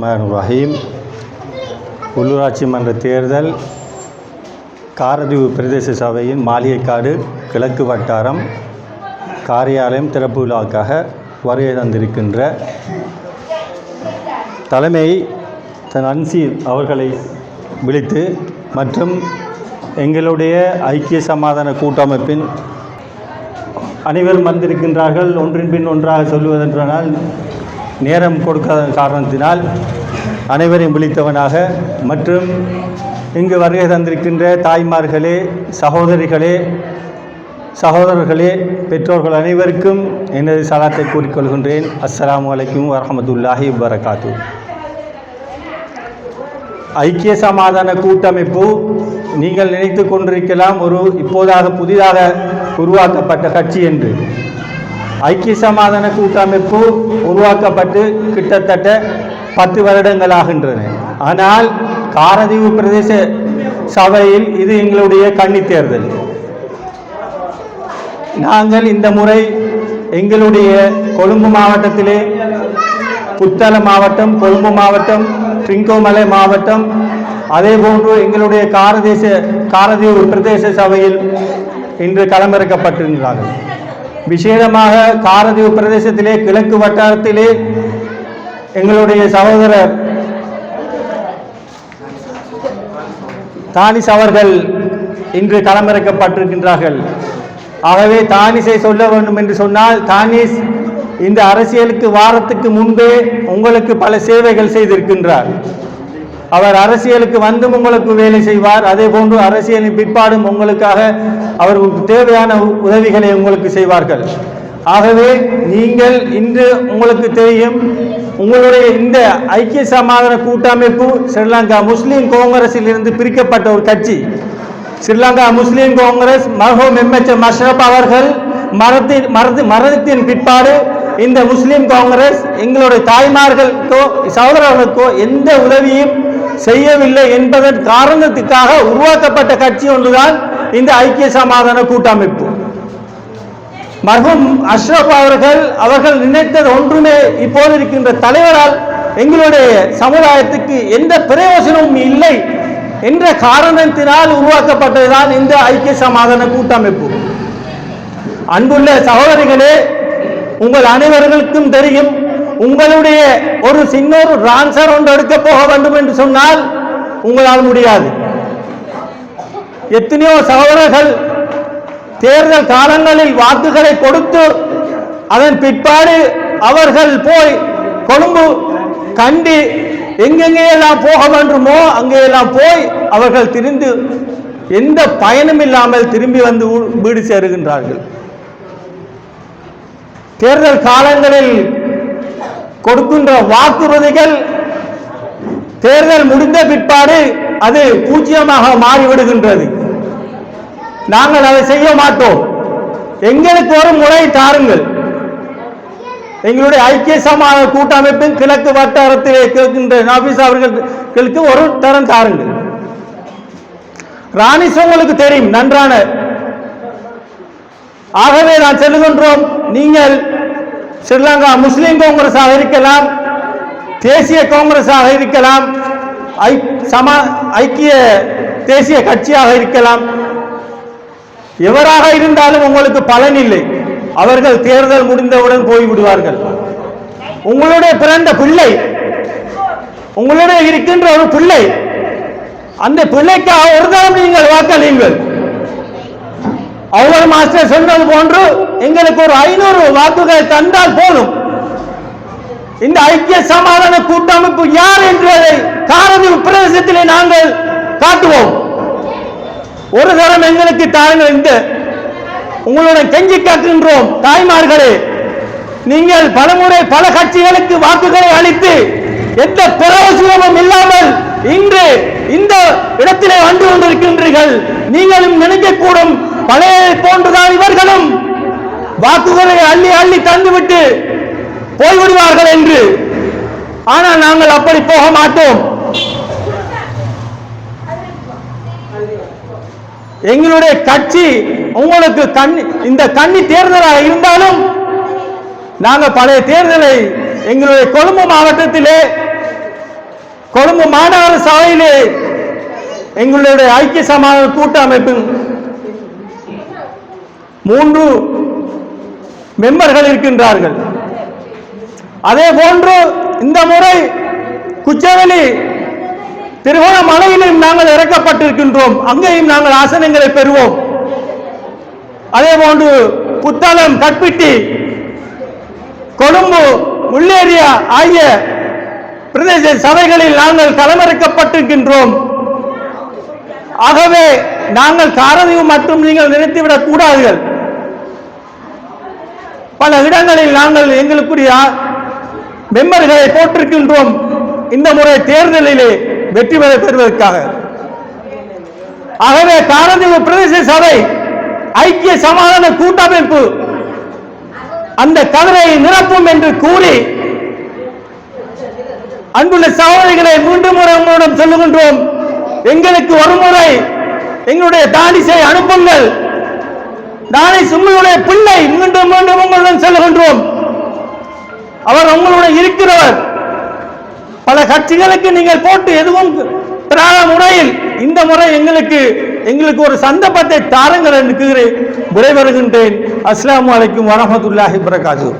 ரஹ்மான் ரஹீம் உள்ளூராட்சி மன்ற தேர்தல் காரதீவு பிரதேச சபையின் மாளிகைக்காடு கிழக்கு வட்டாரம் காரியாலயம் திறப்பு விழாவுக்காக வருகை தந்திருக்கின்ற தலைமை தன் அன்சீர் அவர்களை விழித்து மற்றும் எங்களுடைய ஐக்கிய சமாதான கூட்டமைப்பின் அனைவரும் வந்திருக்கின்றார்கள். ஒன்றின் பின் ஒன்றாக சொல்லுவதென்றால் நேரம் கொடுக்காத காரணத்தினால் அனைவரையும் விழித்தவனாக மற்றும் இங்கு வருகை தந்திருக்கின்ற தாய்மார்களே சகோதரிகளே சகோதரர்களே பெற்றோர்கள் அனைவருக்கும் எனது சலாத்தை கூறிக்கொள்கின்றேன் அஸ்லாம் வலைக்கும் வரமத்துல்லாஹி வரகாத்து ஐக்கிய சமாதான கூட்டமைப்பு நீங்கள் நினைத்து கொண்டிருக்கலாம் ஒரு இப்போதாக புதிதாக உருவாக்கப்பட்ட கட்சி என்று. ஐக்கிய சமாதான கூட்டமைப்பு உருவாக்கப்பட்டு கிட்டத்தட்ட பத்து வருடங்கள் ஆகின்றன ஆனால் காரதீவு பிரதேச சபையில் இது எங்களுடைய கன்னி தேர்தல். நாங்கள் இந்த முறை எங்களுடைய கொழும்பு மாவட்டத்திலே புத்தள மாவட்டம் கொழும்பு மாவட்டம் ட்ரிங்கோமலை மாவட்டம் அதே போன்று எங்களுடைய காரதேச காரதீவு பிரதேச சபையில் இன்று களமிறக்கப்பட்டிருந்தார்கள் விசேடமாக காரதீவு பிரதேசத்திலே கிழக்கு வட்டாரத்திலே எங்களுடைய சகோதரர் தானிஸ் அவர்கள் இன்று களமிறக்கப்பட்டிருக்கின்றார்கள். ஆகவே தானிஸை சொல்ல வேண்டும் என்று சொன்னால் தானிஸ் இந்த அரசியலுக்கு வாரத்துக்கு முன்பே உங்களுக்கு பல சேவைகள் செய்திருக்கின்றார். அவர் அரசியலுக்கு வந்தும் உங்களுக்கு வேலை செய்வார். அதே போன்று அரசியலின் பிற்பாடும் உங்களுக்காக அவர்களுக்கு தேவையான உதவிகளை உங்களுக்கு செய்வார்கள். ஆகவே நீங்கள் இன்று உங்களுக்கு தெரியும் உங்களுடைய இந்த ஐக்கிய சமாதான கூட்டமைப்பு ஸ்ரீலங்கா முஸ்லீம் காங்கிரஸில் இருந்து பிரிக்கப்பட்ட ஒரு கட்சி. ஸ்ரீலங்கா முஸ்லீம் காங்கிரஸ் மர்ஹூம் எம்எச்எம் அஷ்ரப் அவர்கள் மரத்தின் மரத்து மரணத்தின் பிற்பாடு இந்த முஸ்லீம் காங்கிரஸ் எங்களுடைய தாய்மார்களுக்கோ சகோதரர்களுக்கோ எந்த உதவியும் செய்யவில்லை என்பதன் காரணத்துக்காக உருவாக்கப்பட்ட கட்சி ஒன்றுதான் இந்த ஐக்கிய சமாதான கூட்டமைப்பு. மர்ஹூம் அஷ்ரப் அவர்கள் அவர்கள் நினைத்தது ஒன்றுமே இப்போது இருக்கின்ற தலைவரால் எங்களுடைய சமுதாயத்துக்கு எந்த பிரயோஜனமும் இல்லை என்ற காரணத்தினால் உருவாக்கப்பட்டதுதான் இந்த ஐக்கிய சமாதான கூட்டமைப்பு. அன்புள்ள சகோதரிகளே உங்கள் அனைவர்களுக்கும் தெரியும் உங்களுடைய ஒரு சின்ன ஒரு ரான்சர் ஒன்று எடுக்க போக வேண்டும் என்று சொன்னால் உங்களால் முடியாது. எத்தனையோ சகோதரர்கள் தேர்தல் காலங்களில் வாக்குகளை கொடுத்து அதன் பிற்பாடு அவர்கள் போய் கொழும்பு கண்டி எங்கெங்கெல்லாம் போக வேண்டுமோ அங்கெல்லாம் போய் அவர்கள் திரிந்து எந்த பயனும் இல்லாமல் திரும்பி வந்து வீடு சேருகின்றார்கள். தேர்தல் காலங்களில் கொடுக்கின்ற வாக்குறுதிகள் தேர்தல் முடிந்த பிற்பாடு அது பூஜ்ஜியமாக மாறிவிடுகின்றது. நாங்கள் அதை செய்ய மாட்டோம். எங்களுக்கு ஒரு முறை தாருங்கள். எங்களுடைய ஐக்கிய சமாத கூட்டமைப்பின் கிழக்கு வட்டாரத்தில் கேட்கின்ற நாபிஸ் அவர்களுக்கு ஒரு தரம் தாருங்கள். ராணிஸ் உங்களுக்கு தெரியும் நன்றான. ஆகவே நான் சொல்லுகின்றோம் நீங்கள் ஸ்ரீலங்கா முஸ்லீம் காங்கிரஸாக இருக்கலாம் தேசிய காங்கிரஸாக இருக்கலாம் ஐ சமா ஐக்கிய தேசிய கட்சியாக இருக்கலாம். எவராக இருந்தாலும் உங்களுக்கு பலன் இல்லை. அவர்கள் தேர்தல் முடிந்தவுடன் போய்விடுவார்கள். உங்களுடைய பிறந்த பிள்ளை உங்களுடைய இருக்கின்ற ஒரு பிள்ளை அந்த பிள்ளைக்காக ஒரு தரம் நீங்கள் வாக்களியுங்கள். அவ்வளவு மாஸ்டர் சொன்னது போன்று எங்களுக்கு ஒரு ஐநூறு வாக்குகளை தந்தால் போதும். இந்த ஐக்கிய சமாதான கூட்டமைப்பு யார் என்றதை காரதி பிரதேசத்திலே நாங்கள் காட்டுவோம். ஒரு தரம் எங்களுக்கு தாருங்கள் இந்த உங்களுடன் கெஞ்சி காக்கின்றோம். தாய்மார்களே நீங்கள் பலமுறை பல கட்சிகளுக்கு வாக்குகளை அளித்து எந்த பிரயோசனமும் இல்லாமல் இன்று இந்த இடத்திலே வந்து கொண்டிருக்கின்றீர்கள். நீங்களும் நினைக்கக்கூடும் பழைய போன்றுதான் இவர்களும். வாக்குகளை அள்ளி அள்ளி தந்துவிட்டு போய்விடுவார்கள் என்று. ஆனால் நாங்கள் அப்படி போக மாட்டோம். எங்களுடைய கட்சி உங்களுக்கு கண்ணி இந்த கண்ணி தேர்தலாக இருந்தாலும் நாங்கள் பழைய தேர்தலை எங்களுடைய கொழும்பு மாவட்டத்திலே கொழும்பு மாநகர சபையிலே எங்களுடைய ஐக்கிய சமாதான கூட்டமைப்பின் மூன்று மெம்பர்கள் இருக்கின்றார்கள். அதே போன்று இந்த முறை குச்சவெளி திருகோணமலையிலும் நாங்கள் இறக்கப்பட்டிருக்கின்றோம். அங்கேயும் நாங்கள் ஆசனங்களை பெறுவோம். அதே போன்று புத்தளம் கற்பிட்டி கொழும்பு முள்ளேரியா ஆகிய பிரதேச சபைகளில் நாங்கள் களமிறக்கப்பட்டிருக்கின்றோம் ஆகவே நாங்கள் காரதீவு மட்டும் நீங்கள் நிறுத்திவிடக் கூடாதுகள். பல இடங்களில் நாங்கள் எங்களுக்குரிய மெம்பர்களை போட்டிருக்கின்றோம். இந்த முறை தேர்தலிலே வெற்றி பெற பெறுவதற்காக. ஆகவே காரதீவு பிரதேச சபை ஐக்கிய சமாதான கூட்டமைப்பு அந்த கதரை நிரப்பும் என்று கூறி அன்புள்ள சகோதரிகளை மூன்று முறை உங்களிடம் சொல்லுகின்றோம். எங்களுக்கு ஒரு முறை எங்களுடைய தாலிசை அனுப்புங்கள். நாளை உங்களுடைய பிள்ளை மீண்டும் மீண்டும் உங்களுடன் செல்கின்றோம் அவர் உங்களுடன் இருக்கிறவர். பல கட்சிகளுக்கு நீங்கள் போட்டு எதுவும் பெறாத முறையில் இந்த முறை எங்களுக்கு எங்களுக்கு ஒரு சந்தர்ப்பத்தை தாருங்கள் என்று கூறி விடைபெறுகின்றேன் அஸ்லாம் அலைக்கும் வரஹ்மத்துல்லாஹி வரகாத்துஹு